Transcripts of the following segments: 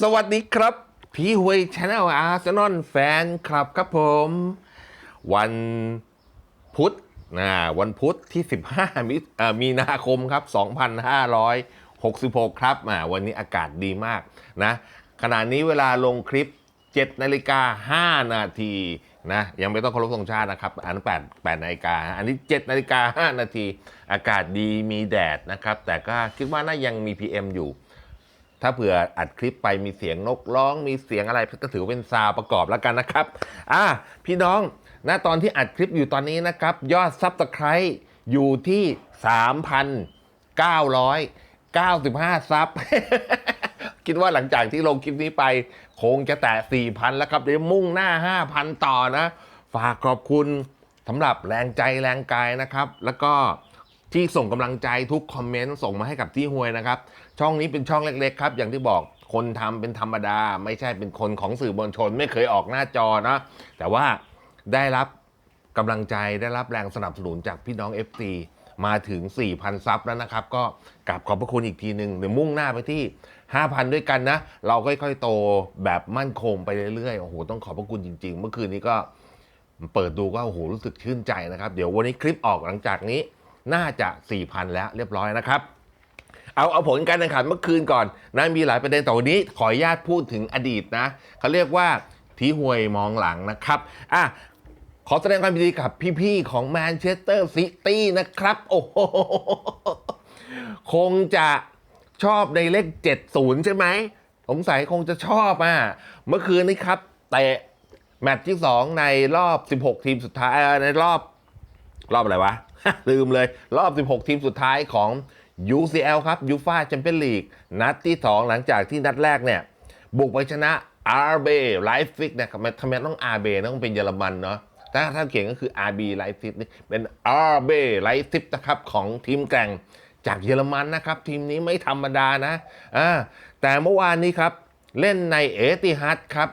สวัสดีครับ พี่หวยชาแนลอาร์เซนอลแฟนคลับครับผม วันพุธนะวันพุธที่ 15มิอ่อมีนาคมครับ 2566 ครับอ่าวันนี้อากาศดีมากนะขณะนี้เวลาลงคลิป 7 นาฬิกา 5 นาทีนะยังไม่ต้องเคารพธงชาตินะครับอันนั้น8 8นาฬิกาอันนี้ 7 นาฬิกา 5 นาที อากาศดีมีแดดนะครับ แต่ก็คิดว่าน่ายังมี PM อยู่ ถ้าเผื่ออัดคลิปไปมีเสียงนกร้อง มีเสียงอะไรก็ถือเป็นซาวประกอบแล้วกันนะครับ อะพี่น้องณตอนที่อัดคลิปอยู่ตอนนี้นะครับ ยอดซับสไคร b ์อยู่ที่ 3,995 ซับ คิดว่าหลังจากที่ลงคลิปนี้ไป คงจะแตะ 4,000 แล้วครับเดี๋ยวมุ่งหน้า 5,000 ต่อนะ ฝากขอบคุณสำหรับแรงใจแรงกายนะครับ แล้วก็ ที่ส่งกำลังใจทุกคอมเมนต์ส่งมาให้กับที่หวยนะครับ ช่องนี้เป็นช่องเล็กๆครับอย่างที่บอกคนทำเป็นธรรมดา ไม่ใช่เป็นคนของสื่อมวลชน ไม่เคยออกหน้าจอนะ แต่ว่าได้รับกำลังใจได้รับแรงสนับสนุนจากพี่น้อง FC มาถึง 4,000 ซับแล้วนะครับ ก็กราบขอบพระคุณอีกทีหนึ่งเดี๋ยวมุ่งหน้าไปที่ 5,000 ด้วยกันนะ เราค่อยๆ โตแบบมั่นคงไปเรื่อยๆ โอ้โห ต้องขอบพระคุณจริง ๆ เมื่อคืนนี้ก็เปิดดูก็โอ้โหรู้สึกชื่นใจนะครับ เดี๋ยววันนี้คลิปออกหลังจากนี้ น่าจะ 4,000 แล้วเรียบร้อยนะครับ เอาเอาผลการแข่งขันเมื่อคืนก่อนนะมีหลายประเด็นแต่วันนี้ขออนุญาตพูดถึงอดีตนะเขาเรียกว่าทีหวยมองหลังนะครับอะขอแสดงความยินดีกับพี่ๆของแมนเชสเตอร์ซิตี้นะครับ โอ้โหคงจะชอบในเลข 70 ใช่ไหมสงสัยคงจะชอบอะ เมื่อคืนนี้ครับเตะแมตช์ที่ 2 ในรอบ 16 ทีมสุดท้ายเออในรอบรอบอะไรวะ ลืมเลย รอบ 16 ทีมสุดท้ายของ UCL ครับยูฟาแชมเปี้ยนลีกนัดที่ 2 หลังจากที่นัดแรกเนี่ย บุกไปชนะ RB Leipzig นะครับทำไมทำไมต้อง RB ต้องเป็นเยอรมันเนาะถ้าถ้าเขียนก็คือ RB Leipzig นี่เป็น RB Leipzig นะครับ ของทีมแกร่งจากเยอรมันนะครับ ทีมนี้ไม่ธรรมดานะอ่าแต่เมื่อวานนี้ครับ เล่นในเอติฮัดครับ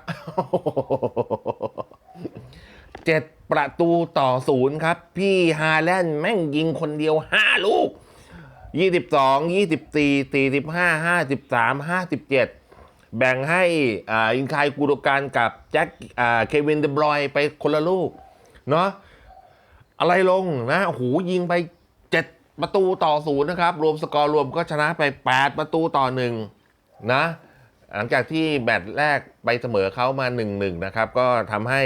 เจ็ดประตูต่อศูนย์ครับ พี่ฮาแลนด์แม่งยิงคนเดียว 5 ลูก 22 24 45 53 57 แบ่งให้อ่าอินคายกูโดการกับแจ็คเควินเดบรอยไปคนละลูก เนาะอะไรลงนะโอ้โหยิงไป 7 ประตูต่อศูนย์นะครับ รวมสกอร์รวมก็ชนะไป 8 ประตูต่อหนึ่งนะหลังจากที่แมตแรกไปเสมอเขามา 1-1 นะครับ ก็ทำให้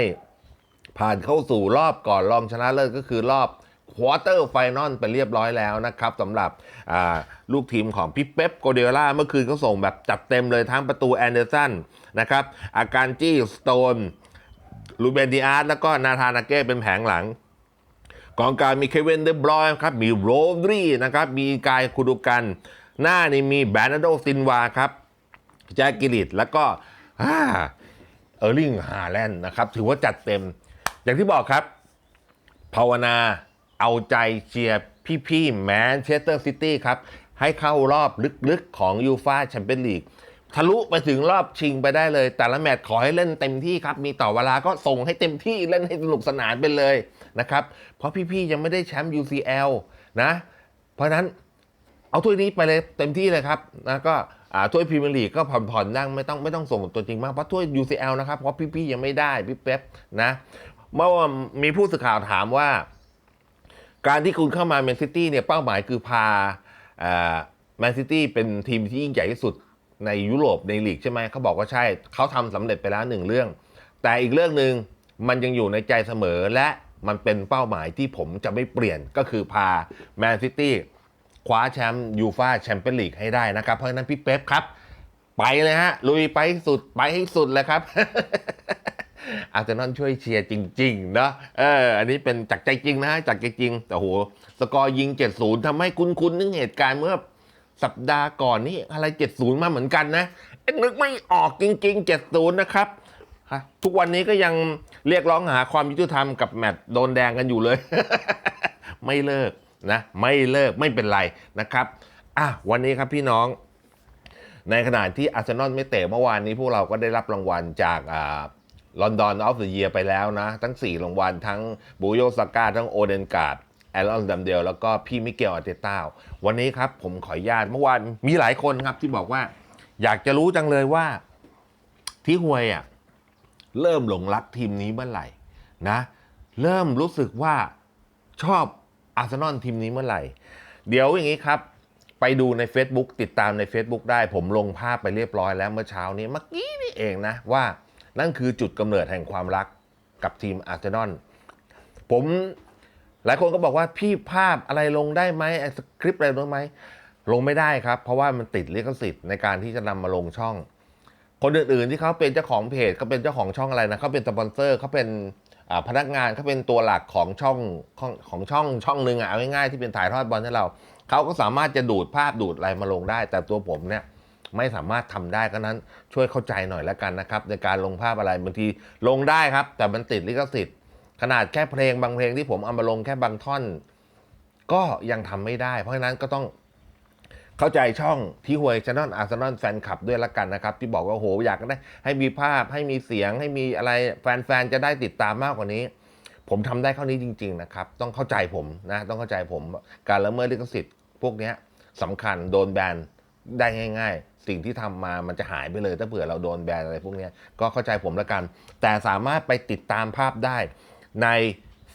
ผ่านเข้าสู่รอบก่อนรองชนะเลิศก็คือรอบควอเตอร์ไฟนอลไปเรียบร้อยแล้วนะครับสำหรับลูกทีมของพี่เป๊ปโกเดล่าเมื่อคืนเขาส่งแบบจัดเต็มเลยทั้งประตูแอนเดอร์สันนะครับอาการจี้สโตนลูเบนดิอาร์ตแล้วก็นาธานาเก้เป็นแผงหลังกองกลางมีเควินเดบรอยน์ครับมีโรดรีนะครับมีกายคูดูกัน หน้านี่มีแบรนาโดซินวาครับแจ็คกิลิตแล้วก็เออร์ลิงฮาแลนด์นะครับถือว่าจัดเต็ม อย่างที่บอกครับ ภาวนาเอาใจเชียร์พี่ๆแมนเชสเตอร์ซิตี้ครับ ให้เข้ารอบลึกๆของยูฟาแชมเปี้ยนลีกทะลุไปถึงรอบชิงไปได้เลย แต่ละแมตช์ขอให้เล่นเต็มที่ครับ มีต่อเวลาก็ส่งให้เต็มที่เล่นให้สนุกสนานไปเลยนะครับ เพราะพี่ๆยังไม่ได้แชมป์ UCL นะ เพราะนั้นเอาถ้วยนี้ไปเลยเต็มที่เลยครับนะก็ถ้วยพรีเมียร์ลีกก็ผ่อนๆนั่งไม่ต้องไม่ต้องส่งตัวจริงมากเพราะถ้วย UCL นะครับเพราะพี่ๆยังไม่ได้พี่เป๊ปนะ เมื่อวานมีผู้สื่อข่าวถามว่า การที่คุณเข้ามาแมนซิตี้เนี่ยเป้าหมายคือพาแมนซิตี้เป็นทีมที่ยิ่งใหญ่ที่สุดในยุโรปในลีกใช่ไหมเขาบอกว่าใช่เขาทำสำเร็จไปแล้วหนึ่งเรื่อง แต่อีกเรื่องหนึ่งมันยังอยู่ในใจเสมอและมันเป็นเป้าหมายที่ผมจะไม่เปลี่ยนก็คือพาแมนซิตี้คว้าแชมป์ยูฟาแชมเปี้ยนลีกให้ได้นะครับ เพราะฉะนั้นพี่เป๊ปครับ ไปเลยฮะ ลุยไปให้สุดไปให้สุดเลยครับ อาร์เซนอลช่วยเชียร์จริงๆนะเอออันนี้เป็นจากใจจริงนะจากใจจริงแต่โหสกอร์ยิง 70ทำให้คุ้นๆนึกเหตุการณ์เมื่อสัปดาห์ก่อนนี่อะไร 70 มาเหมือนกันนะเอ๊ะนึกไม่ออกจริง ๆ 70 นะครับทุกวันนี้ก็ยังเรียกร้องหาความยุติธรรมกับแมตช์โดนแดงกันอยู่เลย ไม่เลิกนะไม่เลิกไม่เป็นไรนะครับอะวันนี้ครับพี่น้อง ในขณะที่อาร์เซนอลไม่เตะเมื่อวานนี้พวกเราก็ได้รับรางวัลจาก ลอนดอนออฟเดอะเยียไปแล้วนะ ทั้ง 4 รางวัลทั้งบูโยสก้าทั้งโอเดนการ์ดแอลอนดัมเดลแล้วก็พี่มิเกลอาเตต้าวันนี้ครับผมขออนุญาตเมื่อวานมีหลายคนครับที่บอกว่า อยากจะรู้จังเลยว่าที่หวยอะเริ่มหลงรักทีมนี้เมื่อไหร่นะ เริ่มรู้สึกว่าชอบอาร์เซนอลทีมนี้เมื่อไหร่ เดี๋ยวอย่างนี้ครับ ไปดูใน Facebook ติดตามใน Facebook ได้ผมลงภาพไปเรียบร้อยแล้วเมื่อเช้านี้เมื่อกี้นี่เองนะว่า นั่นคือจุดกำเนิดแห่งความรักกับทีมอาร์เซนอลผมหลายคนก็บอกว่าพี่ภาพอะไรลงได้ไหมสคริปต์อะไรลงไหมลงไม่ได้ครับ เพราะว่ามันติดลิขสิทธิ์ในการที่จะนำมาลงช่อง คนอื่นๆที่เขาเป็นเจ้าของเพจเขาเป็นเจ้าของช่องอะไรนะเขาเป็นสปอนเซอร์เขาเป็นพนักงานเขาเป็นตัวหลักของช่องของของช่องช่องหนึ่งอะเอาง่ายๆที่เป็นถ่ายทอดบอลให้เราเขาก็สามารถจะดูดภาพดูดอะไรมาลงได้ แต่ตัวผมเนี่ย ไม่สามารถทำได้ก็นั้นช่วยเข้าใจหน่อยแล้วกันนะครับ ในการลงภาพอะไรบางทีลงได้ครับ แต่มันติดลิขสิทธิ์ ขนาดแค่เพลงบางเพลงที่ผมเอามาลงแค่บางท่อน ก็ยังทำไม่ได้ เพราะฉะนั้นก็ต้องเข้าใจช่องที่หวยช anel อาร์เซนอลแฟนคลับด้วยละกันนะครับ ที่บอกว่าโหอยากได้ให้มีภาพให้มีเสียง ให้มีอะไรแฟนๆจะได้ติดตามมากกว่านี้ ผมทำได้เท่านี้จริง ๆ นะครับ ต้องเข้าใจผมนะต้องเข้าใจผมการละเมิดลิขสิทธิ์พวกนี้สำคัญโดนแบนได้ง่าย ๆ สิ่งที่ทำมามันจะหายไปเลย ถ้าเผื่อเราโดนแบนอะไรพวกนี้ก็เข้าใจผมละกัน แต่สามารถไปติดตามภาพได้ใน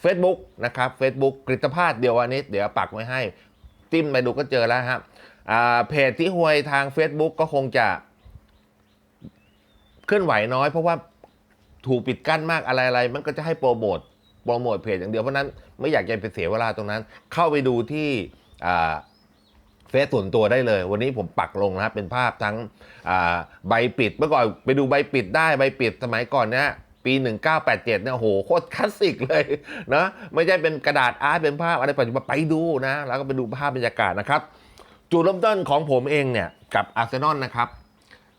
Facebook นะครับ Facebook กฤตภาสเดียววันนี้ เดี๋ยวปักไว้ให้ จิ้มไปดูก็เจอแล้วครับเพจที่หวยทาง Facebook ก็คงจะเคลื่อนไหวน้อย เพราะว่าถูกปิดกั้นมากอะไรๆ มันก็จะให้โปรโมทโปรโมทเพจอย่างเดียวเพราะนั้นไม่อยากจะไปเสียเวลาตรงนั้น เข้าไปดูที่ เฟซส่วนตัวได้เลย วันนี้ผมปักลงนะครับเป็นภาพทั้งใบปิดเมื่อก่อนไปดูใบปิดได้ใบปิดสมัยก่อนเนี่ยปี 1987เนี่ยโอ้โหโคตรคลาสสิกเลยนะไม่ใช่เป็นกระดาษอาร์ตเป็นภาพอะไรปัจจุบันไปดูนะ แล้วก็ไปดูภาพบรรยากาศนะครับจุดเริ่มต้นของผมเองเนี่ยกับอาร์เซนอลนะครับ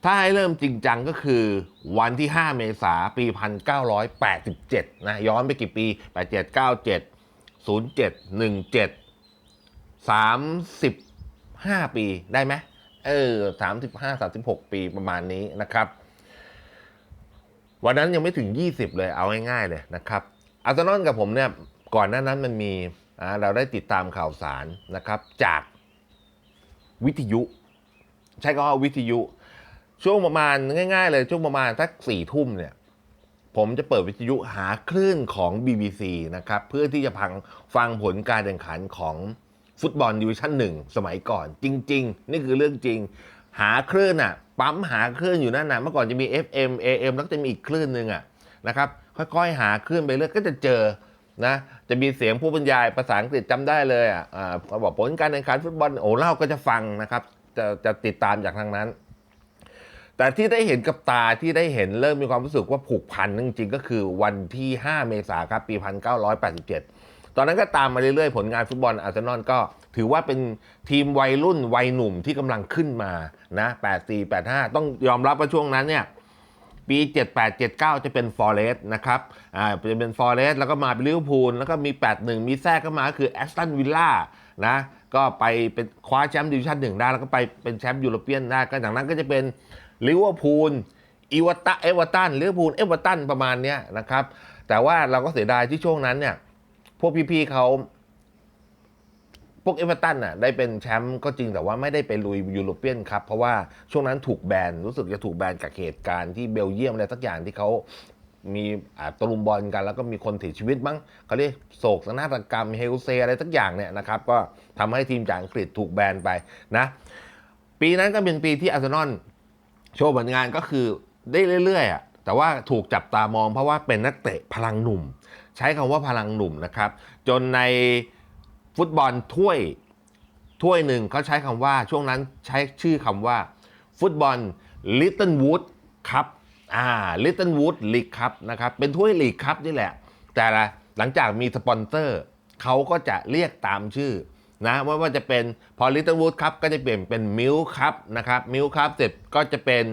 ถ้าให้เริ่มจริงจังก็คือวันที่ 5 เมษายนปี 1987 นะ ย้อนไปกี่ปี 87 97 07 17 35 ปีได้ไหมเออ35 36 ปีประมาณนี้นะครับ วันนั้นยังไม่ถึง 20 เลยเอาง่ายๆเลยนะครับอาร์เซนอลกับผมเนี่ยก่อนหน้านั้นมันมีอ่าเราได้ติดตามข่าวสารนะครับ จากวิทยุ ใช้คำว่าวิทยุ ช่วงประมาณง่าย ๆ เลยช่วงประมาณสักสี่ทุ่มเนี่ยผมจะเปิดวิทยุหาคลื่นของ BBC นะครับ เพื่อที่จะพังฟังผลการแข่งขันของ ฟุตบอลดิวิชั่นหนึ่งสมัยก่อนจริง ๆ นี่คือเรื่องจริง หาคลื่นอะปั๊มหาคลื่นอยู่นั่นนะเมื่อก่อนจะมี FM AM แล้วจะมีอีกคลื่นหนึ่งอะนะครับค่อยๆหาคลื่นไปเรื่อยก็จะเจอนะจะมีเสียงผู้บรรยายภาษาอังกฤษจำได้เลยอะอ่าเขาบอกผลการแข่งขันฟุตบอลโอ้เล่าก็จะฟังนะครับจะจะติดตามจากทางนั้น แต่ที่ได้เห็นกับตาที่ได้เห็นเริ่มมีความรู้สึกว่าผูกพันจริงๆ ก็คือวันที่ 5 เมษายนครับปี 1987 ตอนนั้นก็ตามมาเรื่อยๆ ผลงานฟุตบอลอาร์เซนอลก็ถือว่าเป็นทีมวัยรุ่นวัยหนุ่มที่กำลังขึ้นมานะ84 85 ต้องยอมรับว่าช่วงนั้นเนี่ยปี 78 79 จะเป็นฟอร์เรสต์นะครับอ่าจะเป็นฟอร์เรสต์แล้วก็มาเป็นลิเวอร์พูลแล้วก็มี 81 มีแทรกเข้ามาก็คือแอสตันวิลล่านะก็ไปเป็นคว้าแชมป์ดิวิชั่นหนึ่งได้ แล้วก็ไปเป็นแชมป์ยูโรเปียนได้ก็จากนั้นก็จะเป็นลิเวอร์พูลอีวอตาเอเวอร์ตันลิเวอร์พูลเอเวอร์ตันประมาณเนี้ยนะครับแต่ว่าเราก็เสียดายที่ช่วงนั้นเนี่ย พวกพี่ๆเขาพวกเอเวอร์ตันน่ะได้เป็นแชมป์ก็จริงแต่ว่าไม่ได้ไปลุยยูโรเปียนครับ เพราะว่าช่วงนั้นถูกแบนรู้สึกจะถูกแบนจากเหตุการณ์ที่เบลเยียมอะไรสักอย่างที่เขามีอ่าตลุมบอลกัน แล้วก็มีคนเสียชีวิตมั้งเขาเรียกโศกนาฏกรรมเฮลเซอะไรสักอย่างเนี่ยนะครับ ก็ทำให้ทีมจากอังกฤษถูกแบนไปนะปีนั้นก็เป็นปีที่อาร์เซนอลโชว์ผลงานก็คือได้เรื่อยๆอะแต่ว่าถูกจับตามองเพราะว่าเป็นนักเตะพลังหนุ่ม ใช้คำว่าพลังหนุ่มนะครับ จนในฟุตบอลถ้วยถ้วยหนึ่งเขาใช้คำว่าช่วงนั้นใช้ชื่อคำว่า ฟุตบอลลิตเติ้ลวูดครับอ่าลิตเติ้ลวูดลีกครับนะครับเป็นถ้วยลีกครับนี่แหละ แต่ละหลังจากมีสปอนเซอร์เขาก็จะเรียกตามชื่อนะว่าว่าจะเป็นพอลิตเติ้ลวูดครับก็จะเปลี่ยนเป็นมิลครับนะครับมิลครับเสร็จก็จะเป็น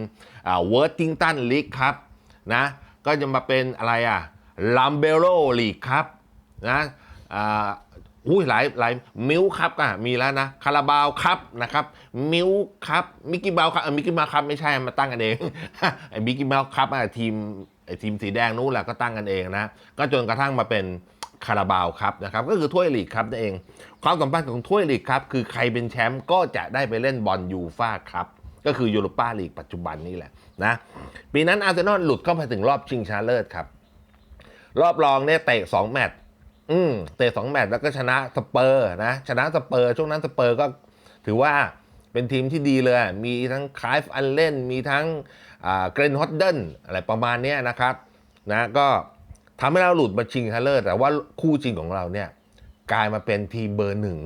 อ่าเวิร์ติงตันลีกครับนะก็จะมาเป็นอะไรอะ ลัมเบโรลีกครับนะอุ้ยหลายหลายมิลครับอะมีแล้วนะคาราบาวครับนะครับมิลครับมิกกี้เบลครับมิกกี้เบลครับไม่ใช่มาตั้งกันเองไอ้มิกกี้เบลครับอะทีมไอ้ทีมสีแดงนู้นแหละก็ตั้งกันเองนะก็จนกระทั่งมาเป็นคาราบาวครับนะครับก็คือถ้วยลีกครับนั่นเอง ความสัมพันธ์ของถ้วยลีกครับคือใครเป็นแชมป์ก็จะได้ไปเล่นบอลยูฟ่าครับก็คือยูโรปาลีกปัจจุบันนี่แหละนะปีนั้นอาร์เซนอลหลุดเข้าไปถึงรอบชิงชนะเลิศครับ รอบรองเนี่ยเตะสองแมตช์อืมเตะสองแมตช์แล้วก็ชนะสเปอร์นะชนะสเปอร์ช่วงนั้นสเปอร์ก็ถือว่าเป็นทีมที่ดีเลย มีทั้งคายฟ์อันเล่น มีทั้งเกรนฮอตเดนอะไรประมาณนี้นะครับนะก็ทำให้เราหลุดมาชิงชนะเลิศแต่ว่าคู่จริงของเราเนี่ย กลายมาเป็นทีมเบอร์หนึ่ง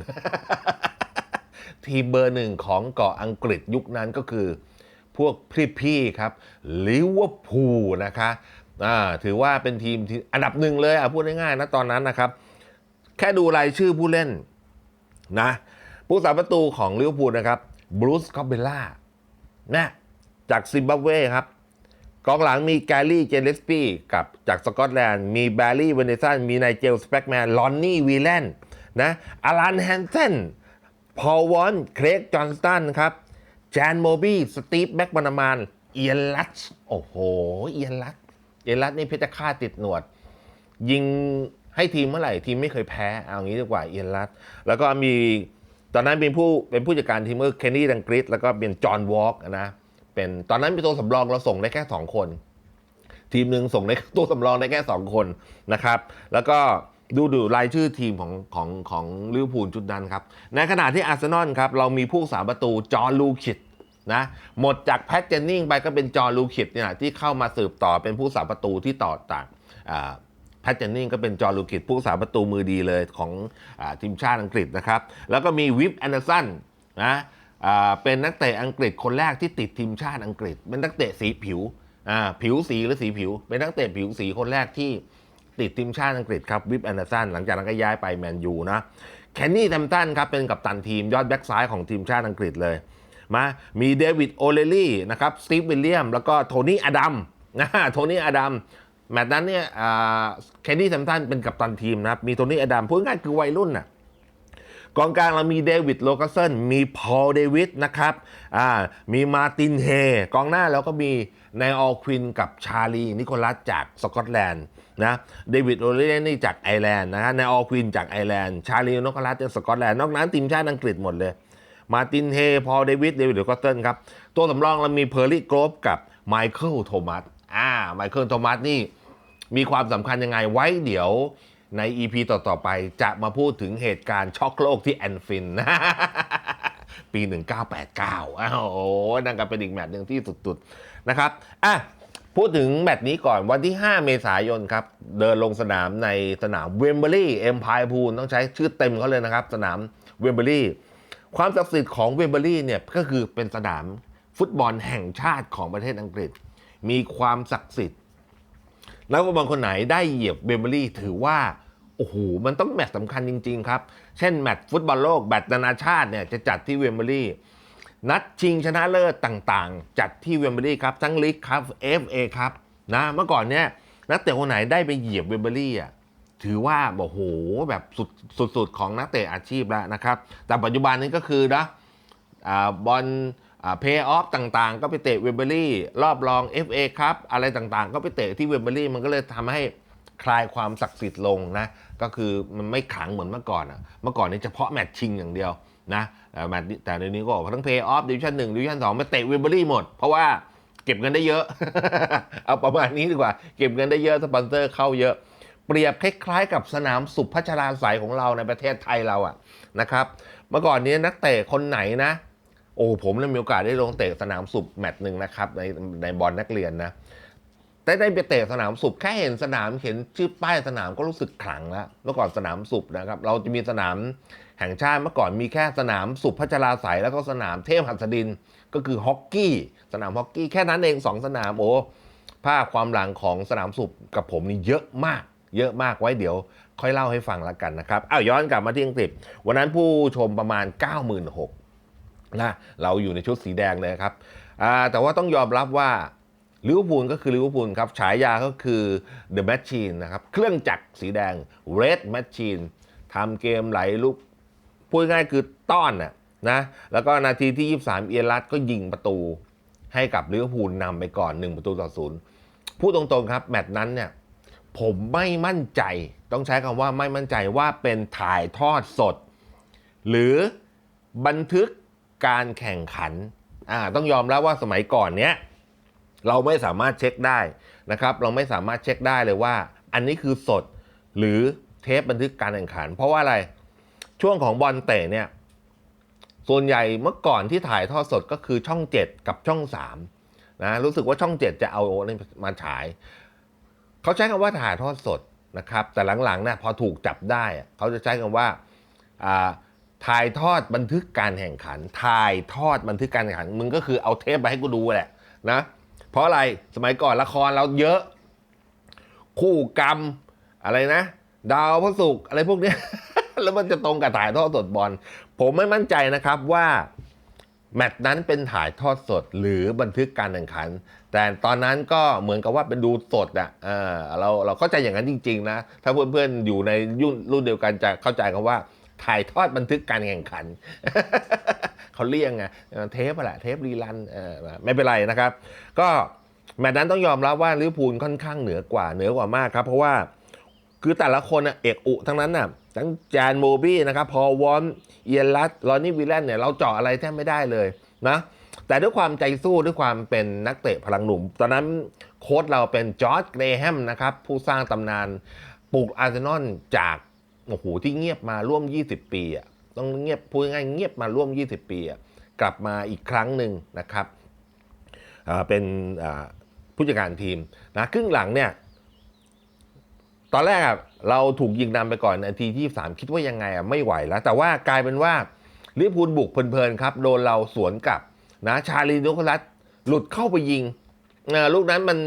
ทีมเบอร์หนึ่งของเกาะอังกฤษยุคนั้นก็คือพวกพี่ๆครับลิเวอร์พูลนะคะ อ่าถือว่าเป็นทีมที่อันดับหนึ่งเลยอะพูดง่ายๆนะตอนนั้นนะครับ แค่ดูรายชื่อผู้เล่นนะผู้สาประตูของลิเวอร์พูลนะครับบรูซคอปเบล่านะจากซิมบับเวครับกองหลังมีแกลลี่เจเลสปี้กับจากสกอตแลนด์มีแบร์รี่เวเนซันมีไนเจลสเปกแมนลอนนี่วีแลนนะอารันแฮนเซนพอลวอนเครกจอห์นสตันครับแจนโมบี้สตีฟแบ็กบานามานเอียนลัตโอ้โห เอียนลัต เอียนลัตนี่เพชรฆาตติดหนวด ยิงให้ทีมเมื่อไหร่ทีมไม่เคยแพ้เอางี้ดีกว่าเอียนลัตแล้วก็มีตอนนั้นเป็นผู้เป็นผู้จัดการทีมก็เคนนี่ดังกริสแล้วก็เป็นจอห์นวอล์กนะเป็นตอนนั้นเป็นตัวสำรองเราส่งได้แค่ 2 คน ทีมหนึ่งส่งได้ตัวสำรองได้แค่ 2 คนนะครับ แล้วก็ดูดูรายชื่อทีมของของของลิเวอร์พูลชุดนั้นครับ ในขณะที่อาร์เซนอลครับเรามีผู้สาประตูจอห์นลูคิด นะหมดจากแพทเจนนิงไปก็เป็นจอห์ลูคิดเนี่ยที่เข้ามาสืบต่อเป็นผู้สาประตูที่ต่อจากแพทเจนนิงก็เป็นจอร์ลูกิตผู้สาประตูมือดีเลยของอทีมชาติอังกฤษนะครับ แล้วก็มีวิปแอนเดอร์สันนะเป็นนักเตะอังกฤษคนแรกที่ติดทีมชาติอังกฤษ เป็นนักเตะสีผิวผิวสีหรือสีผิว เป็นนักเตะผิวสีคนแรกที่ติดทีมชาติอังกฤษครับวิปแอนเดอร์สันหลังจากนั้นก็ย้ายไปแมนยูนะแคนนี่แทมตันครับเป็นกัปตันทีมยอดแบ็กซ้ายของทีมชาติอังกฤษเลย มามีเดวิดโอเลลี่นะครับสตีฟวิลเลียมแล้วก็โทนี่อดัมนะโทนี่อดัมแมตช์นั้นเนี่ยแคนดี้แซมตันเป็นกัปตันทีมนะครับ มีโทนี่อดัมพูดง่ายคือวัยรุ่นน่ะกองกลางเรามีเดวิดโลคาเซนมีพอลเดวิดนะครับอ่ามีมาตินเฮกองหน้าแล้วก็มีไนออลควินกับชาลี นิโคลัสจากสกอตแลนด์นะเดวิดโอเลนี่จากไอร์แลนด์นะฮะไนออลควินจากไอร์แลนด์ชาลีนิโคลัสจากสกอตแลนด์นอกนั้นทีมชาติอังกฤษหมดเลย มาร์ตินเฮ พอลเดวิด เดวิดโลคาเซนครับ ตัวสำรองเรามีเพอร์ลี่โกรฟกับไมเคิลโทมัส อ่า ไมเคิลโทมัสนี่ มีความสำคัญยังไงไว้เดี๋ยวใน EP ต่อ ๆ ไปจะมาพูดถึงเหตุการณ์ช็อกโลกที่แอนฟิน ปี 1989 อ้าวโอ้นั่นก็เป็นอีกแมตช์หนึ่งที่สุด ๆ นะครับ อะ พูดถึงแมตช์นี้ก่อนวันที่ 5 เมษายนครับ เดินลงสนามในสนามเวมเบลีย์เอ็มพายพูลต้องใช้ชื่อเต็มเขาเลยนะครับ สนามเวมเบลีย์ ความศักดิ์สิทธิ์ของเวมเบลีย์เนี่ยก็คือเป็นสนามฟุตบอลแห่งชาติของประเทศอังกฤษ มีความศักดิ์สิทธิ์นักฟุตบอลคนไหนได้เหยียบเบเบอรี่ถือว่าโอ้โหมันต้องแมตช์สำคัญจริง ๆ ครับ เช่นแมตช์ฟุตบอลโลกแมตนานาชาติเนี่ยจะจัดที่เวมเบอรี่นัดชิงชนะเลิศต่างๆ จัดที่เวมเบอรี่ครับ ทั้งลีกครับ FA ครับนะเมื่อก่อนเนี่ยนักเตะคนไหนได้ไปเหยียบเวมเบอรี่อะ ถือว่าโอ้โหแบบสุดสุดๆของนักเตะอาชีพแล้วนะครับ แต่ปัจจุบันนี้ก็คือนะบอลเพย์ออฟต่างๆ ก็ไปเตะเวเบอรี่รอบรอง FA ครับ อะไรต่างๆ ก็ไปเตะที่เวเบอรี่มันก็เลยทำให้คลายความศักดิ์สิทธิ์ลงนะ ก็คือมันไม่ขังเหมือนเมื่อก่อนอะเมื่อก่อนนี่เฉพาะแมตช์ชิงอย่างเดียวนะแต่แมตช์แต่ในนี้ก็บอกว่าทั้งเพย์ออฟดิวิชั่นหนึ่งดิวิชั่นสองไปเตะเวเบอรี่หมด เพราะว่าเก็บเงินได้เยอะ เอาประมาณนี้ดีกว่า เก็บเงินได้เยอะสปอนเซอร์เข้าเยอะ เปรียบคล้ายๆ กับสนามสุพัชราสายของเราในประเทศไทยเราอะนะครับ เมื่อก่อนนี้นักเตะคนไหนนะ โอ้ผมได้มีโอกาสได้ลงเตะสนามสุบแมตช์หนึ่งนะครับในในบอลนักเรียนนะได้ได้ไปเตะสนามสุบแค่เห็นสนามเห็นชื่อป้ายสนามก็รู้สึกขลังแล้วเมื่อก่อนสนามสุบนะครับ เราจะมีสนามแห่งชาติเมื่อก่อนมีแค่สนามสุบพัชราสายแล้วก็สนามเทพหัสดินก็คือฮอกกี้สนามฮอกกี้แค่นั้นเองสองสนามโอ้ภาพความหลังของสนามสุบกับผมนี่เยอะมาก เยอะมากไว้เดี๋ยว ค่อยเล่าให้ฟังละกันนะครับอ้าวย้อนกลับมาที่อังกฤษ วันนั้นผู้ชมประมาณ 96,000นะเราอยู่ในชุดสีแดงเลยครับอ่าแต่ว่าต้องยอมรับว่าลิเวอร์พูลก็คือลิเวอร์พูลครับฉายาก็คือ The Machine นะครับเครื่องจักรสีแดง Red Machine ทำเกมไหลลุกพูดง่ายคือต้อนน่ะนะแล้วก็นาทีที่ 23 เอียรัตก็ยิงประตูให้กับลิเวอร์พูลนำไปก่อน 1 ประตูต่อศูนย์พูดตรงๆครับ แมตช์นั้นเนี่ย ผมไม่มั่นใจ ต้องใช้คำว่าไม่มั่นใจว่าเป็นถ่ายทอดสด หรือบันทึกการแข่งขันอ่าต้องยอมรับว่าสมัยก่อนเนี้ยเราไม่สามารถเช็คได้นะครับ เราไม่สามารถเช็คได้เลยว่า อันนี้คือสดหรือเทปบันทึกการแข่งขัน เพราะว่าอะไรช่วงของบอลเตะเนี่ยส่วนใหญ่เมื่อก่อนที่ถ่ายทอดสดก็คือช่อง 7 กับช่อง3นะรู้สึกว่าช่อง 7 จะเอานี่มาฉาย เขาใช้คำว่าถ่ายทอดสดนะครับ แต่หลังๆเนี่ยพอถูกจับได้ เขาจะใช้คำว่าอ่าถ่ายทอดบันทึกการแข่งขัน ถ่ายทอดบันทึกการแข่งขัน มึงก็คือเอาเทปไปให้กูดูแหละนะ เพราะอะไรสมัยก่อนละครเราเยอะ คู่กรรมอะไรนะ ดาวพระศุกร์อะไรพวกนี้ แล้วมันจะตรงกับถ่ายทอดสดบอล ผมไม่มั่นใจนะครับว่าแมตช์นั้นเป็นถ่ายทอดสดหรือบันทึกการแข่งขัน แต่ตอนนั้นก็เหมือนกับว่าเป็นดูสดอะเออเราเราเข้าใจอย่างนั้นจริง ๆ นะ ถ้าเพื่อนๆอยู่ในยุ่นรุ่นเดียวกันจะเข้าใจคำว่าถ่ายทอดบันทึกการแข่งขัน เขาเรียกไงเทปแหละเทปรีลันไม่เป็นไรนะครับ ก็แมตช์นั้นต้องยอมรับว่าลิเวอร์พูลค่อนข้างเหนือกว่าเหนือกว่ามากครับ เพราะว่าคือแต่ละคนน่ะเอกอุทั้งนั้นน่ะทั้งจานโมบี้นะครับ พอวอนเอียนรัตลอนนี่วิลเลนเนี่ยเราเจาะอะไรแทบไม่ได้เลยนะ แต่ด้วยความใจสู้ด้วยความเป็นนักเตะพลังหนุ่ม ตอนนั้นโค้ชเราเป็นจอร์จเกรแฮมนะครับ ผู้สร้างตำนานปลุกอาร์เซนอลจากโอ้โหที่เงียบมาร่วม 20 ปีอะต้องเงียบพูดง่ายเงียบมาร่วม 20 ปีอะกลับมาอีกครั้งหนึ่งนะครับเป็นผู้จัดการทีมนะครึ่งหลังเนี่ยตอนแรกเราถูกยิงนำไปก่อนนาทีที่สามคิดว่ายังไงอะไม่ไหวแล้ว แต่ว่ากลายเป็นว่าลิพูลบุกเพลินๆครับ โดนเราสวนกลับ นะชาลีนุคลัสหลุดเข้าไปยิงเอ่อลูกนั้นมัน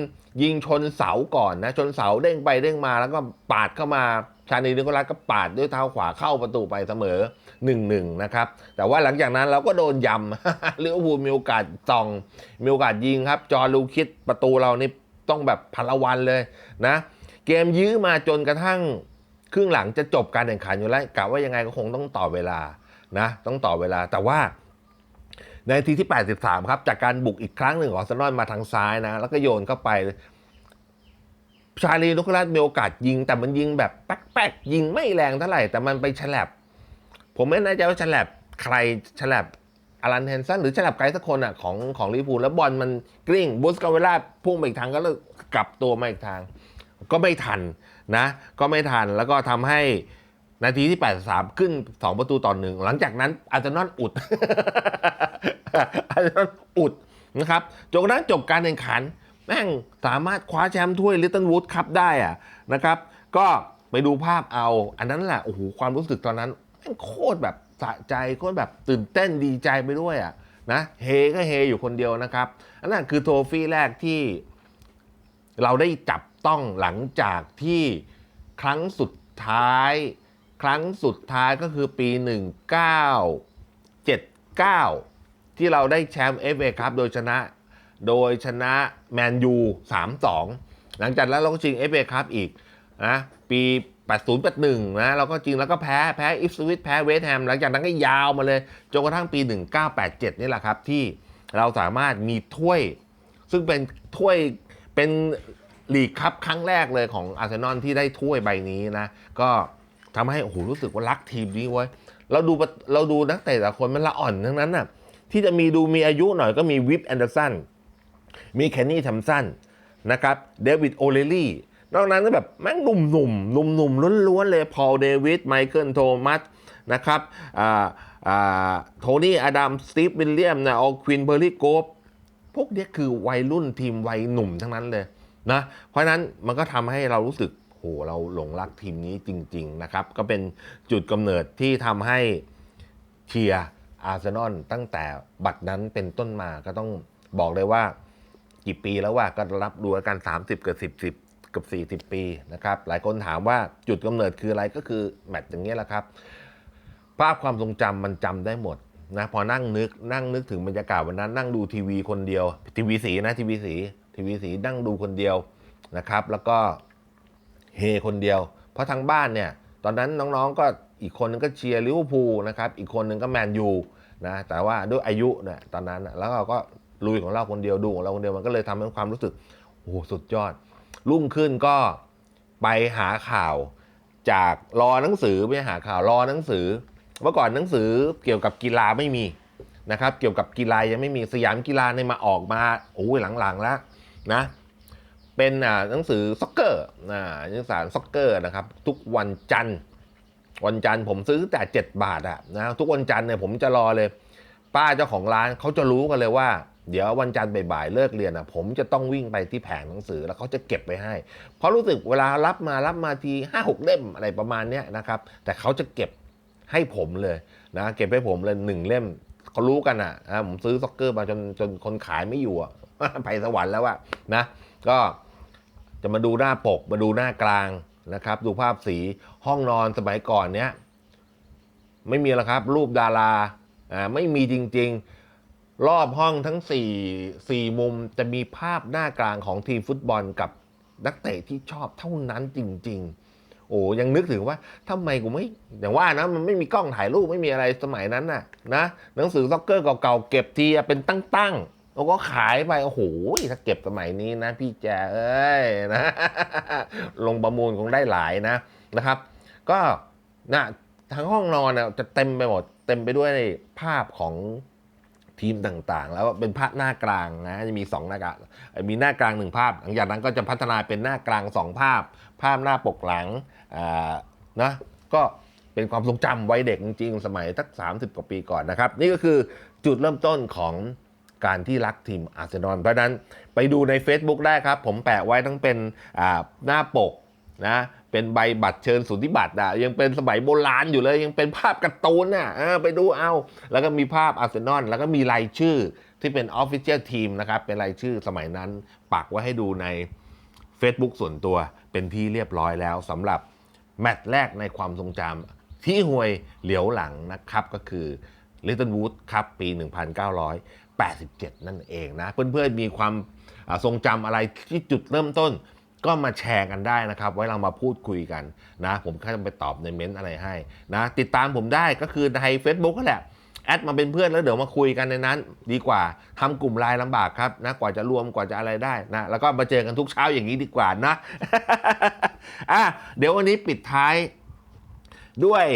ยิงชนเสาก่อนนะชนเสาเด้งไปเด้งมาแล้วก็ปาดเข้ามาชาลีนุคลัสก็ปาดด้วยเท้าขวาเข้าประตูไปเสมอ1นหนึ่งนะครับแต่ว่าหลังจากนั้นเราก็โดนยำลิเวอร์พูลมีโอกาสส่องมีโอกาสยิงครับ จอร์ลูคิดประตูเรานี่ต้องแบบพลวันเลยนะเกมยื้อมาจนกระทั่งครึ่งหลังจะจบการแข่งขันอยู่แล้วกะว่ายังไงก็คงต้องต่อเวลานะต้องต่อเวลาแต่ว่า ในทีที่ 83 ครับ จากการบุกอีกครั้งหนึ่งของอาร์เซนอลมาทางซ้ายนะ แล้วก็โยนเข้าไป ชาลีนุคลัสมีโอกาสยิง แต่มันยิงแบบแป๊กๆ ยิงไม่แรงเท่าไหร่ แต่มันไปฉลับ ผมไม่แน่ใจว่าฉลับใครฉลับอารันเฮนสันหรือฉลับใครสักคนอะของของลิเวอร์พูลแล้วบอลมันกลิ้งบูสกาเวล่าพุ่งไปอีกทางก็เลยกลับตัวมาอีกทาง ก็ไม่ทันนะ ก็ไม่ทันแล้วก็ทำให้ นาทีที่ 83 ขึ้น 2 ประตูต่อหนึ่งหลังจากนั้นอาร์เซนอลอุดอาร์เซนอลอุดนะครับจนกระทั่งจบการแข่งขัน แม่งสามารถคว้าแชมป์ถ้วยลิตเติ้ลวูดคัพได้อะนะครับ ก็ไปดูภาพเอา อันนั้นแหละโอ้โหความรู้สึกตอนนั้นแม่งโคตรแบบสะใจโคตรแบบตื่นเต้นดีใจไปด้วยอะนะเฮก็เฮอยู่คนเดียวนะครับ อันนั้นคือโทฟี่แรกที่เราได้จับต้องหลังจากที่ครั้งสุดท้าย ครั้งสุดท้ายก็คือปี 1979 ที่เราได้แชมป์เอฟเอครับโดยชนะ โดยชนะแมนยู 3-2 หลังจากนั้นเราก็ชิงเอฟเอครับอีกนะปี80 81นะเราก็จริงแล้วก็แพ้แพ้อิฟสวิตแพ้เวสแฮมหลังจากนั้นก็ยาวมาเลยจนกระทั่งปี 1987 นี่แหละครับ ที่เราสามารถมีถ้วย ซึ่งเป็นถ้วยเป็นลีกคัพครั้งแรกเลยของอาร์เซนอลที่ได้ถ้วยใบนี้นะ ก็ ทำให้โอ้โหรู้สึกว่ารักทีมนี้เว้เราดูเราดูนักเตะแต่คนมันละอ่อนทั้งนั้นน่ะที่จะมีดูมีอายุหน่อยก็มีวิปแอนเดอร์สันมีเคนนี่ทัมสันนะครับเดวิดโอเลลี่นอกนั้นก็แบบแม่งหนุ่มหนุ่มหนุ่มหนุ่มล้วนๆเลย พอลเดวิดไมเคิลโทมัสนะครับอ่าอ่าโทนี่อดัมสตีฟวิลเลียมนะออควินเบอร์รี่โกฟพวกนี้คือวัยรุ่นทีมวัยหนุ่มทั้งนั้นเลยนะเพราะนั้นมันก็ทำให้เรารู้สึก หเราหลงรักทีมนี้จริง ๆ นะครับ ก็เป็นจุดกำเนิดที่ทำให้เชียร์อาร์เซนอลตั้งแต่บัดนั้นเป็นต้นมาก็ต้องบอกเลยว่ากี่ปีแล้วว่าก็รับดูกัน 30 กับ 10 10 กับ 40 ปีนะครับ หลายคนถามว่าจุดกำเนิดคืออะไรก็คือแมตช์อย่างนี้ยแหละครับ ภาพความทรงจำมันจำได้หมดนะพอนั่งนึกนั่งนึกถึงบรรยากาศวันนั้น นั่งดูทีวีคนเดียว ทีวีสีนะทีวีสีทีวีสีนั่งดูคนเดียวนะครับ แล้วก็ เฮคนเดียว เพราะทางบ้านเนี่ยตอนนั้นน้องๆก็อีกคนนึงก็เชียร์ลิเวอร์พูลนะครับอีกคนนึงก็แมนยูนะแต่ว่าด้วยอายุเนี่ยตอนนั้นแล้วเราก็ลุยของเราคนเดียวดูของเราคนเดียวมันก็เลยทำให้ความรู้สึกโอ้โหสุดยอด รุ่งขึ้นก็ไปหาข่าวจากรอหนังสือไม่หาข่าวรอหนังสือ เมื่อก่อนหนังสือเกี่ยวกับกีฬาไม่มีนะครับ เกี่ยวกับกีฬายังไม่มีสยามกีฬาเนี่ยมาออกมาโอ้ยหลังๆแล้วนะ เป็นอ่าหนังสือซ็อกเกอร์อ่าหนังสือซ็อกเกอร์นะครับทุกวันจันทร์วันจันทร์ผมซื้อแต่เจ็ดบาทอะนะทุกวันจันทร์เนี่ยผมจะรอเลย ป้าเจ้าของร้านเขาจะรู้กันเลยว่า เดี๋ยววันจันทร์บ่ายๆเลิกเรียนอะผมจะต้องวิ่งไปที่แผงหนังสือแล้วเขาจะเก็บไว้ให้ เพราะรู้สึกเวลารับมารับมาทีห้าหกเล่มอะไรประมาณเนี้ยนะครับ แต่เขาจะเก็บให้ผมเลยนะเก็บให้ผมเลยหนึ่งเล่มเขารู้กันอะผมซื้อซ็อกเกอร์มาจนจนคนขายไม่อยู่อะไปสวรรค์แล้วอะนะก็ จะมาดูหน้าปก มาดูหน้ากลางนะครับ ดูภาพสีห้องนอนสมัยก่อนเนี้ยไม่มีแล้วครับ รูปดาราอ่าไม่มีจริง ๆ รอบห้องทั้ง4 4มุมจะมีภาพหน้ากลางของทีมฟุตบอลกับนักเตะที่ชอบเท่านั้นจริง ๆ โอ้ยังนึกถึงว่าทำไมกูไม่อย่างว่านะมันไม่มีกล้องถ่ายรูปไม่มีอะไรสมัยนั้นน่ะนะหนังสือซ็อกเกอร์เก่าๆเก็บทีเป็นตั้งๆ แล้วก็ขายไปโอ้โหถ้าเก็บสมัยนี้นะ พี่แจเอ้ยนะ ลงประมูลคงได้หลายนะนะครับ ก็นะทั้งห้องนอนน่ะจะเต็มไปหมด เต็มไปด้วยภาพของทีมต่างๆ แล้วเป็นภาพหน้ากลางนะจะมีสองหน้ากลางมีหน้ากลางหนึ่งภาพ หลังจากนั้นก็จะพัฒนาเป็นหน้ากลางสองภาพ ภาพหน้าปกหลังนะก็เป็นความทรงจำวัยเด็กจริงๆ สมัยสัก 30 กว่าปีก่อนนะครับ นี่ก็คือจุดเริ่มต้นของ การที่รักทีมอาร์เซนอลเพราะนั้นไปดูใน Facebook ได้ครับ ผมแปะไว้ทั้งเป็นหน้าปกนะเป็นใบบัตรเชิญสุนทิบัตรอะยังเป็นสมัยโบราณอยู่เลย ยังเป็นภาพการ์ตูนน่ะไปดูเอา แล้วก็มีภาพอาร์เซนอลแล้วก็มีรายชื่อที่เป็นออฟฟิเชียลทีมนะครับ เป็นรายชื่อสมัยนั้นปักไว้ให้ดูใน Facebook ส่วนตัวเป็นที่เรียบร้อยแล้วสำหรับแมตช์แรกในความทรงจำที่ห่วยเหลียวหลังนะครับก็คือ Little Wood ครับปี 1987 นั่นเองนะ เพื่อนๆมีความทรงจำอะไรที่จุดเริ่มต้น ก็มาแชร์กันได้นะครับ ไว้เรามาพูดคุยกันนะ ผมแค่จะไปตอบในเม้นต์อะไรให้นะ ติดตามผมได้ก็คือใน Facebook ก็แหละแอดมาเป็นเพื่อนแล้วเดี๋ยวมาคุยกันในนั้น ดีกว่าทำกลุ่มไลน์ลำบากครับนะกว่าจะรวมกว่าจะอะไรได้นะแล้วก็มาเจอกันทุกเช้าอย่างนี้ดีกว่านะอะเดี๋ยววันนี้ปิดท้ายด้วย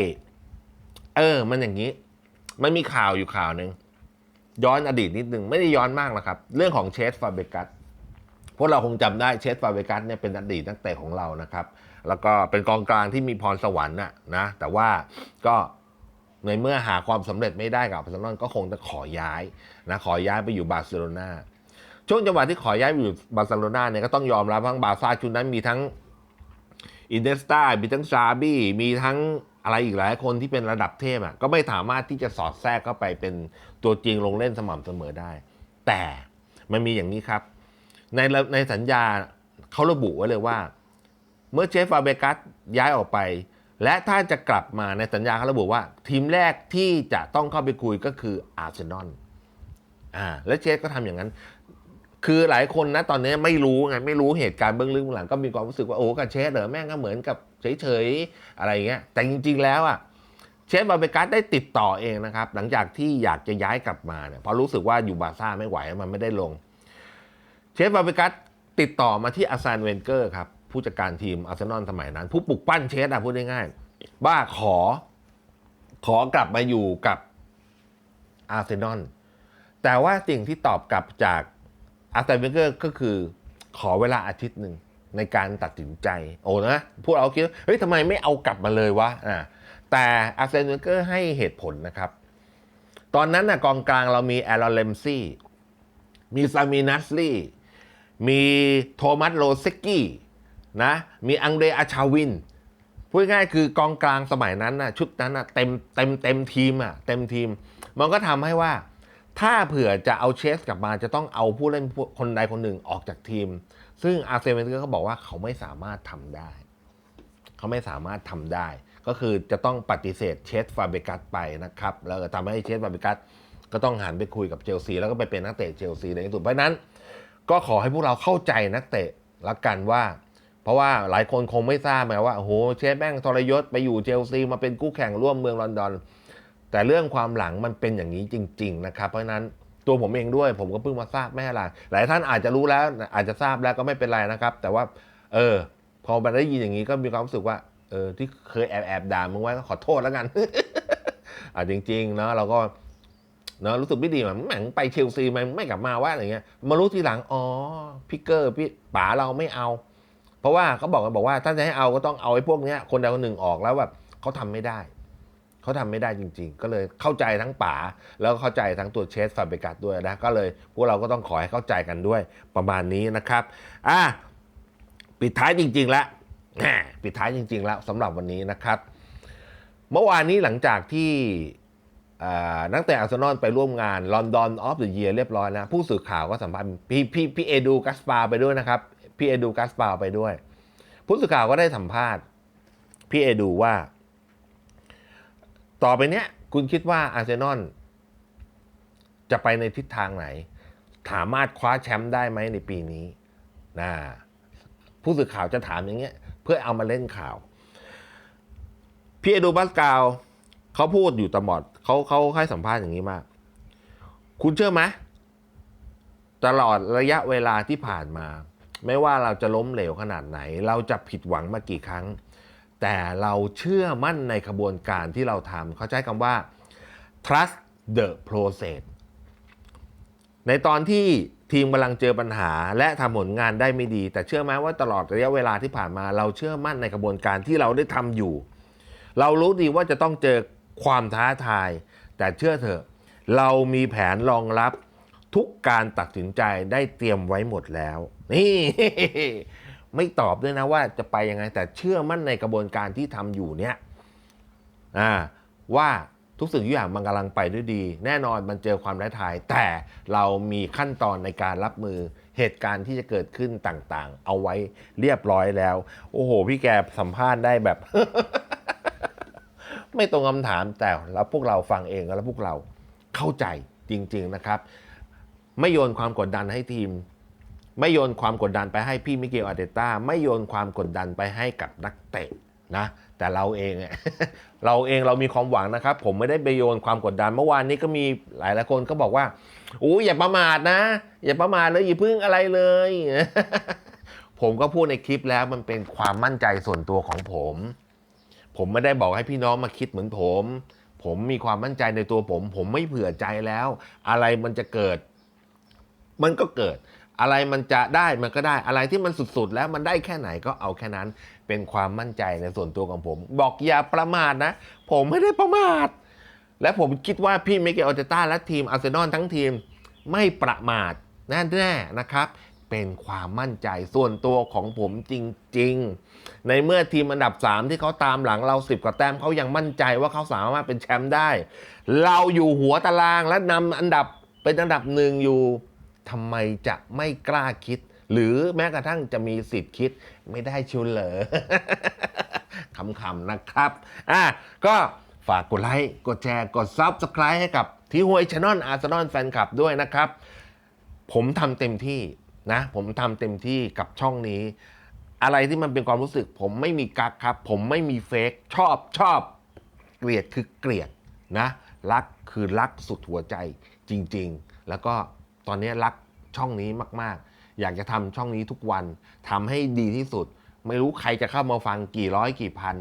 เออ มันอย่างนี้ มันมีข่าวอยู่ข่าวหนึ่งย้อนอดีตนิดนึง ไม่ได้ย้อนมากนะครับ เรื่องของเชสฟาเบกัสพวกเราคงจำได้เชสฟาเบกัสเนี่ยเป็นอดีตนักเตะของเรานะครับ แล้วก็เป็นกองกลางที่มีพรสวรรค์นะนะ แต่ว่าก็ในเมื่อหาความสำเร็จไม่ได้กับอาร์เซนอลก็คงจะขอย้ายนะขอย้ายไปอยู่บาร์เซโลนาช่วงจังหวะที่ขอย้ายไปอยู่บาร์เซโลนาเนี่ยก็ต้องยอมรับว่าบาร์ซ่าชุดนั้นมีทั้งอินเดสตามีทั้งซาบี้มีทั้ง อะไรอีกหลายคนที่เป็นระดับเทพอะก็ไม่สามารถที่จะสอดแทรกเข้าไปเป็นตัวจริงลงเล่นสม่ำเสมอได้ แต่มันมีอย่างนี้ครับ ในในสัญญาเขาระบุไว้เลยว่า เมื่อเชฟฟาเบกัสย้ายออกไป และถ้าจะกลับมาในสัญญาเขาระบุว่า ทีมแรกที่จะต้องเข้าไปคุยก็คืออาร์เซนอลอ่าและเชฟก็ทำอย่างนั้น คือหลายคนนะตอนนี้ไม่รู้ไงไม่รู้เหตุการณ์เบื้องลึกเบื้องหลังก็มีความรู้สึกว่าโอ้กับเชฟเหรอแม่งก็เหมือนกับเฉยๆอะไรเงี้ยแต่จริง ๆ แล้วอะเชฟบาเบกัสได้ติดต่อเองนะครับ หลังจากที่อยากจะย้ายกลับมาเนี่ยเพราะรู้สึกว่าอยู่บาซ่าไม่ไหวมันไม่ได้ลง เชฟบาเบกัสติดต่อมาที่อาร์ซานเวนเกอร์ครับผู้จัดการทีมอาร์เซนอลสมัยนั้น ผู้ปลุกปั้นเชฟอะพูดง่ายๆว่าขอขอกลับมาอยู่กับอาร์เซนอลแต่ว่าสิ่งที่ตอบกลับจาก อาร์เซนเวนเกอร์ก็คือขอเวลาอาทิตย์หนึ่งในการตัดสินใจ โอ้นะพวกเราคิดว่าเฮ้ยทำไมไม่เอากลับมาเลยวะอ่าแต่อาร์เซนเวนเกอร์ให้เหตุผลนะครับ ตอนนั้นนะกองกลางเรามีแอรอนเลมซี่มีซามินัสลี่มีโทมัสโรเซกกี้นะมีอังเดรอาชาวินพูดง่ายคือกองกลางสมัยนั้นนะชุดนั้นนะเต็มเต็มเต็มทีมอะเต็มทีม มันก็ทำให้ว่า ถ้าเผื่อจะเอาเชสกลับมาจะต้องเอาผู้เล่นคนใดคนหนึ่งออกจากทีม ซึ่งอาร์เซนเวนเกอร์เขาบอกว่าเขาไม่สามารถทำได้ เขาไม่สามารถทำได้ ก็คือจะต้องปฏิเสธเชสฟาเบกัสไปนะครับ แล้วทำให้เชสฟาเบกัสก็ต้องหันไปคุยกับเชลซีแล้วก็ไปเป็นนักเตะเชลซีในที่สุด เพราะนั้น ก็ขอให้พวกเราเข้าใจนักเตะละกันว่า เพราะว่าหลายคนคงไม่ทราบไงว่าโอ้โหเชฟแม่งทรยศไปอยู่เชลซีมาเป็นคู่แข่งร่วมเมืองลอนดอน แต่เรื่องความหลังมันเป็นอย่างนี้จริง ๆ นะครับ เพราะฉะนั้นตัวผมเองด้วย ผมก็เพิ่งมาทราบไม่อะไรหลายท่านอาจจะรู้แล้ว อาจจะทราบแล้วก็ไม่เป็นไรนะครับ แต่ว่า เออ พอมาได้ยินอย่างนี้ก็มีความรู้สึกว่าเออที่เคยแอบแอบด่ามึงไว้ก็ขอโทษแล้วกันอ่าจริงๆเนาะเราก็เนาะรู้สึกไม่ดีมันแหมงไปเชลซีมันไม่กลับมาว่าอะไรเงี้ยมารู้ทีหลังอ๋อพี่เกอร์พี่ป๋าเราไม่เอา เพราะว่าเขาบอกกันบอกว่าถ้าจะให้เอาก็ต้องเอาไอ้พวกเนี้ยคนใดคนหนึ่งออกแล้วแบบเขาทำไม่ได้ เขาทำไม่ได้จริง ๆ ก็เลยเข้าใจทั้งป๋าแล้วก็เข้าใจทั้งตัวเชสฟาเบกัสด้วยนะ ก็เลยพวกเราก็ต้องขอให้เข้าใจกันด้วยประมาณนี้นะครับอะปิดท้ายจริง ๆ แล้วปิดท้ายจริง ๆ แล้วสำหรับวันนี้นะครับ เมื่อวานนี้หลังจากที่นักเตะอาร์เซนอลไปร่วมงานลอนดอนออฟเดอะเยียเรียบร้อยนะ ผู้สื่อข่าวก็สัมภาษณ์พี่พี่พี่เอดูกัสปาไปด้วยนะครับ พี่เอดูกัสปาไปด้วย ผู้สื่อข่าวก็ได้สัมภาษณ์พี่เอดูว่า ต่อไปเนี้ยคุณคิดว่าอาร์เซนอลจะไปในทิศทางไหน สามารถคว้าแชมป์ได้ไหมในปีนี้นะผู้สื่อข่าวจะถามอย่างเงี้ย เพื่อเอามาเล่นข่าว พี่เอดูบัสกาวเขาพูดอยู่ตลอดเขาเขาให้สัมภาษณ์อย่างนี้มาก คุณเชื่อไหมตลอดระยะเวลาที่ผ่านมา ไม่ว่าเราจะล้มเหลวขนาดไหน เราจะผิดหวังมากี่ครั้ง แต่เราเชื่อมั่นในขบวนการที่เราทำเขาใช้คำว่า trust the process ในตอนที่ทีมกำลังเจอปัญหา และทำผลงานได้ไม่ดี แต่เชื่อไหมว่าตลอดระยะเวลาที่ผ่านมา เราเชื่อมั่นในกระบวนการที่เราได้ทำอยู่ เรารู้ดีว่าจะต้องเจอความท้าทาย แต่เชื่อเถอะ เรามีแผนรองรับทุกการตัดสินใจได้เตรียมไว้หมดแล้ว นี่ ไม่ตอบด้วยนะว่าจะไปยังไง แต่เชื่อมั่นในกระบวนการที่ทำอยู่เนี่ยว่าทุกสิ่งทุกอย่างมันกำลังไปด้วยดี แน่นอนมันเจอความท้าทาย แต่เรามีขั้นตอนในการรับมือเหตุการณ์ที่จะเกิดขึ้นต่างๆ เอาไว้เรียบร้อยแล้ว โอ้โห พี่แกสัมภาษณ์ได้แบบ ไม่ตรงคำถามแต่แล้วพวกเราฟังเองแล้วพวกเราเข้าใจจริง ๆนะครับ ไม่โยนความกดดันให้ทีม ไม่โยนความกดดันไปให้พี่มิเกลอาเตต้าไม่โยนความกดดันไปให้กับนักเตะนะแต่เราเองเราเองเรามีความหวังนะครับ ผมไม่ได้ไปโยนความกดดันเมื่อวานนี้ก็มีหลายหลายคนก็บอกว่าอู้อย่าประมาทนะ อย่าประมาทเลยอย่าพึ่งอะไรเลย ผมก็พูดในคลิปแล้วมันเป็นความมั่นใจส่วนตัวของผม ผมไม่ได้บอกให้พี่น้องมาคิดเหมือนผม ผมมีความมั่นใจในตัวผม ผมไม่เผื่อใจแล้ว อะไรมันจะเกิด มันก็เกิด อะไรมันจะได้มันก็ได้อะไรที่มันสุดๆ แล้วมันได้แค่ไหนก็เอาแค่นั้นเป็นความมั่นใจในส่วนตัวของผม บอกอย่าประมาทนะ ผมไม่ได้ประมาท และผมคิดว่าพี่มิเกลออเตต้าและทีมอาร์เซนอลทั้งทีมไม่ประมาทแน่ๆนะครับ เป็นความมั่นใจส่วนตัวของผมจริง ๆ ในเมื่อทีมอันดับ 3 ที่เขาตามหลังเรา 10 กว่าแต้มเขายังมั่นใจว่าเขาสามารถเป็นแชมป์ได้ เราอยู่หัวตารางและนำอันดับเป็นอันดับหนึ่งอยู่ ทำไมจะไม่กล้าคิด หรือแม้กระทั่งจะมีสิทธิ์คิดไม่ได้ชิวเหรอคำๆนะครับอะก็ฝากกดไลค์ กดแชร์ กด Subscribe ให้กับทีหวยช anel อาร์เซนอลแฟนคลับด้วยนะครับ ผมทำเต็มที่นะ ผมทำเต็มที่กับช่องนี้ อะไรที่มันเป็นความรู้สึก ผมไม่มีกักครับ ผมไม่มีเฟกชอบชอบ เกลียดคือเกลียดนะ รักคือรักสุดหัวใจจริง ๆ แล้วก็ ตอนนี้รักช่องนี้มาก ๆ อยากจะทำช่องนี้ทุกวันทำให้ดีที่สุด ไม่รู้ใครจะเข้ามาฟังกี่ร้อยกี่พัน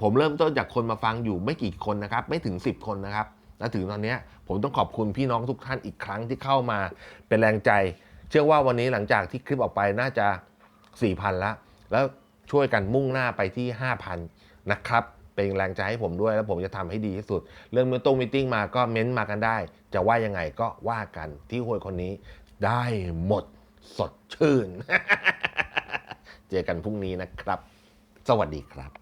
ผมเริ่มต้นจากคนมาฟังอยู่ไม่กี่คนนะครับ ไม่ถึง 10 คนนะครับและถึงตอนนี้ผมต้องขอบคุณพี่น้องทุกท่านอีกครั้งที่เข้ามาเป็นแรงใจ เชื่อว่าวันนี้หลังจากที่คลิปออกไปน่าจะ4,000แล้วแล้วช่วยกันมุ่งหน้าไปที่ 5,000 นะครับ เป็นแรงใจให้ผมด้วย แล้วผมจะทำให้ดีที่สุด เรื่องมิตงมิ팅มาก็เม้นต์มากันได้ จะว่ายังไงก็ว่ากันที่หวยคนนี้ ได้หมดสดชื่น เจอกันพรุ่งนี้นะครับ สวัสดีครับ